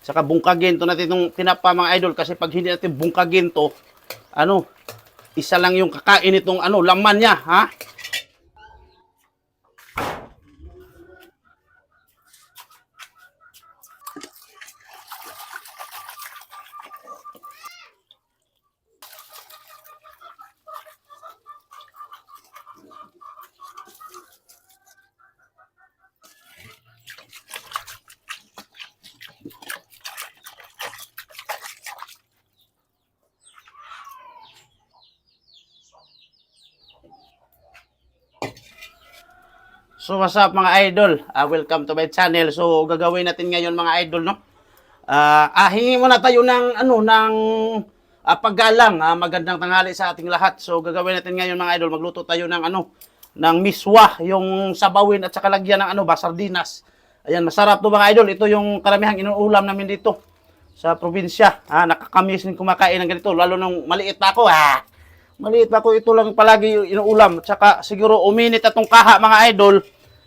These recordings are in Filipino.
Saka bungkagin to natin itong tinapa mga idol kasi pag hindi natin bungkagin to, ano, isa lang yung kakain itong ano, laman niya, ha? So what's up mga idol? Ah, welcome to my channel. So gagawin natin ngayon mga idol no. Ah, ah hingi muna tayo ng ano ng ah, paggalang. Ah, magandang tanghali sa ating lahat. So gagawin natin ngayon mga idol, magluto tayo ng ano ng miswa, yung sabawin at saka lagyan ng ano ba sardinas. Ayan, masarap to mga idol. Ito yung karamihang inuulam namin dito sa probinsya. Ah, nakakamiss din kumakain ng ganito lalo nung maliit pa ako. Ah. Maliit pa ako, ito lang palagi yung inuulam. Tsaka siguro uminit atong kaha mga idol.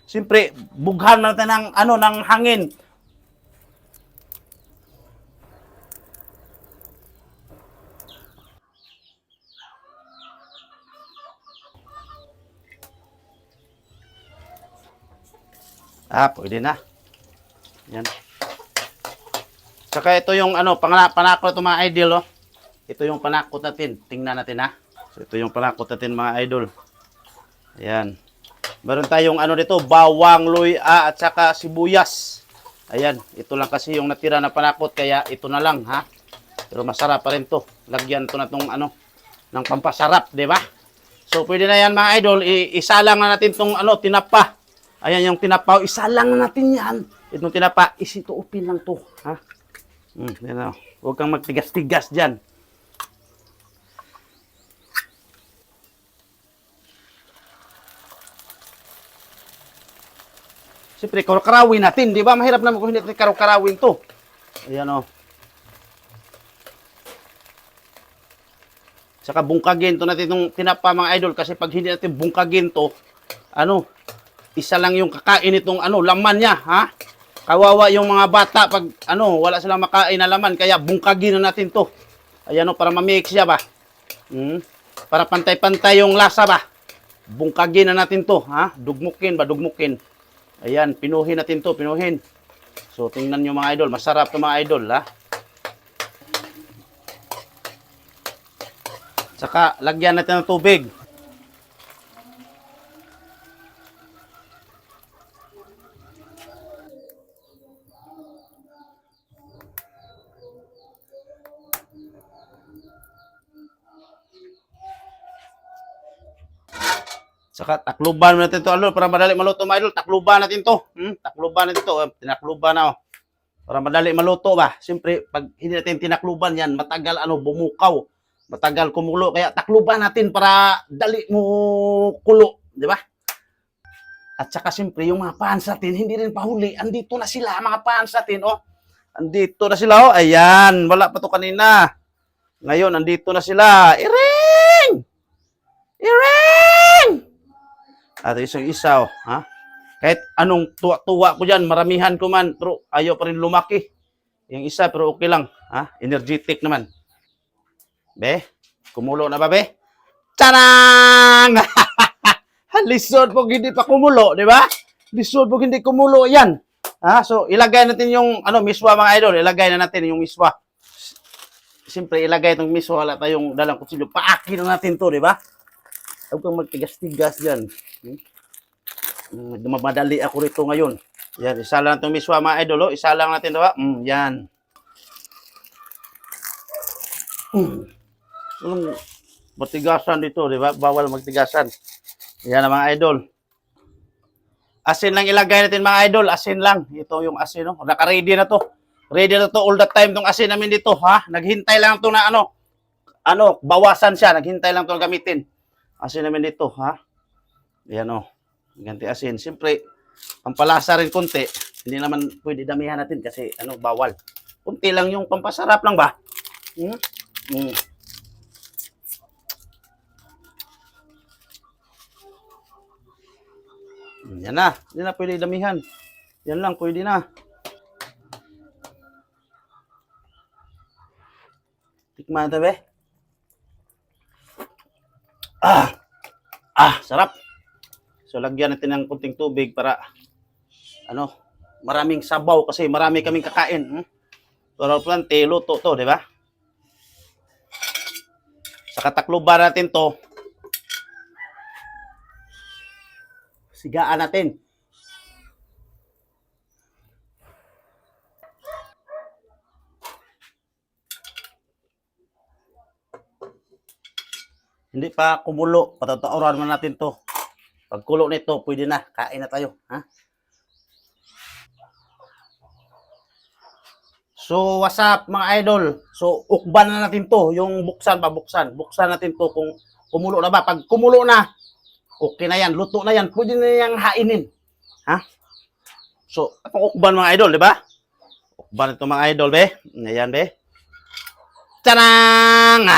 Siyempre, bughan natin ng ano ng hangin. Ah, pwede na. Yan. Tsaka ito yung ano, panakot mga idol, oh. Ito yung panakot natin. Tingnan natin ha. So ito yung panakot natin mga idol. Ayan. Meron tayong ano dito, bawang, luya at saka sibuyas. Ayan, ito lang kasi yung natira na panakot kaya ito na lang ha. Pero masarap pa rin to. Lagyan to na tong ano, ng pampasarap, di ba? So pwede na yan mga idol, I- isalang na natin tong ano, tinapa. Ayan yung tinapa, isalang na natin yan. Itong tinapa, isituupin lang to, ha? Hmm, yan na. Huwag kang magtigas-tigas dyan. Siyempre, karawin natin, di ba? Mahirap naman kung hindi natin karaw-karawin to. Ayan o. Saka bungkagin to natin itong tinapa mga idol kasi pag hindi natin bungkagin to, ano, isa lang yung kakain itong ano, laman niya, ha? Kawawa yung mga bata pag ano, wala silang makain na laman kaya bungkagin na natin to. Ayan o, para mamix siya ba? Hmm? Para pantay-pantay yung lasa ba? Bungkagin na natin to, ha? Dugmukin ba, dugmukin. Ayan, pinuhin natin to, pinuhin. So, tingnan nyo mga idol. Masarap to mga idol, ha? Saka, lagyan natin ng tubig. Saka takluban natin to, idol, para madali maluto, mga idol. Takluban natin to. Hmm? Takluban natin to. Eh, Tinakluban na, oh. Para madali maluto ba? Siyempre, pag hindi natin tinakluban yan, matagal ano, bumukaw. Matagal kumulo. Kaya takluban natin para dali mo kulo. Di ba? At saka siyempre, yung mga fans natin, hindi rin pahuli. Andito na sila, mga fans natin, oh. Andito na sila, oh. Ayan, wala pa to kanina. Ngayon, andito na sila. Iring! Iring! At isang isa, oh, ha? Kahit anong tuwa-tuwa ko dyan, maramihan ko man, pero ayaw pa rin lumaki. Yung isa, pero okay lang, ha? Energetic naman. Be, kumulo na ba, be? Tarang! Lisod po hindi pa kumulo, di ba? Lisod po hindi kumulo, yan. Ha? So, ilagay natin yung, ano, miswa mga idol, ilagay na natin yung miswa. Siyempre, ilagay itong miswa, wala tayong dalang kutsilyo. Paakin na natin to, di ba? Huwag kang magtigas-tigas dyan. Hmm? Hmm, Dumamadali ako rito ngayon. Yan, isa lang itong miswa mga idol. Oh. Isa lang natin, diba? Mm, yan. Mm. Walang matigasan dito, di ba? Bawal magtigasan. Yan mga idol. Asin lang ilagay natin mga idol. Asin lang. Ito yung asin. No? Naka-ready na to. Ready na to all the time tong asin namin dito. Ha? Naghintay lang to na ano. Ano, bawasan siya. Naghintay lang to gamitin. Asin namin dito. Ha? Yan o. Ganti asin. Siyempre, pampalasa rin konti. Hindi naman pwede damihan natin kasi ano, bawal. Kunti lang yung pampasarap lang ba? Hmm? Hmm. Yan na. Yan na pwede damihan. Yan lang, pwede na. Tikman natin, be. Ah! Ah, sarap. So, lagyan natin ng kunting tubig para, ano, maraming sabaw kasi marami kaming kakain. Hmm? Pero plante, luto to, di ba? Sa katakluban natin to, sigaan natin. Hindi pa kumulo. Patatauran man natin to. Pag kulo nito, pwede na. Kain na tayo. Ha? So, what's up mga idol? So, ukban na natin to. Yung buksan pa, buksan. Buksan natin to kung kumulo na ba. Pag kumulo na, okay na yan. Luto na yan. Pwede na yang hainin. Ha? So, itong ukban mga idol, di ba? Ukban ito mga idol, be. Ayan, be.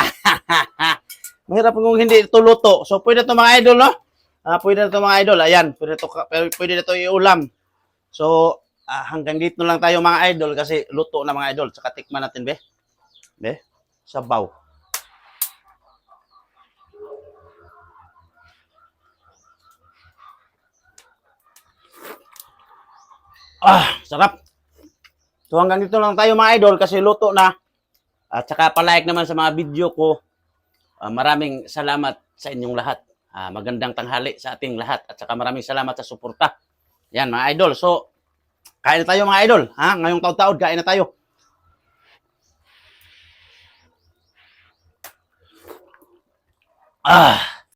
Tarang! Mahirap kung hindi ito luto. So, pwede ito mga idol, no? Ah, pwede na ito mga idol. Ayan, pwede, ito, pwede na ito iulam. So, ah, hanggang dito lang tayo mga idol kasi luto na mga idol. Saka tikman natin, be. Be, sabaw. Ah, sarap. So hanggang dito lang tayo mga idol kasi luto na. At saka palike naman sa mga video ko. Ah, maraming salamat sa inyong lahat. Ah, magandang tanghali sa ating lahat. At saka maraming salamat sa suporta. Yan mga idol. So, kain na tayo mga idol. Ha? Ngayong taon-taon, kain na tayo. Ah.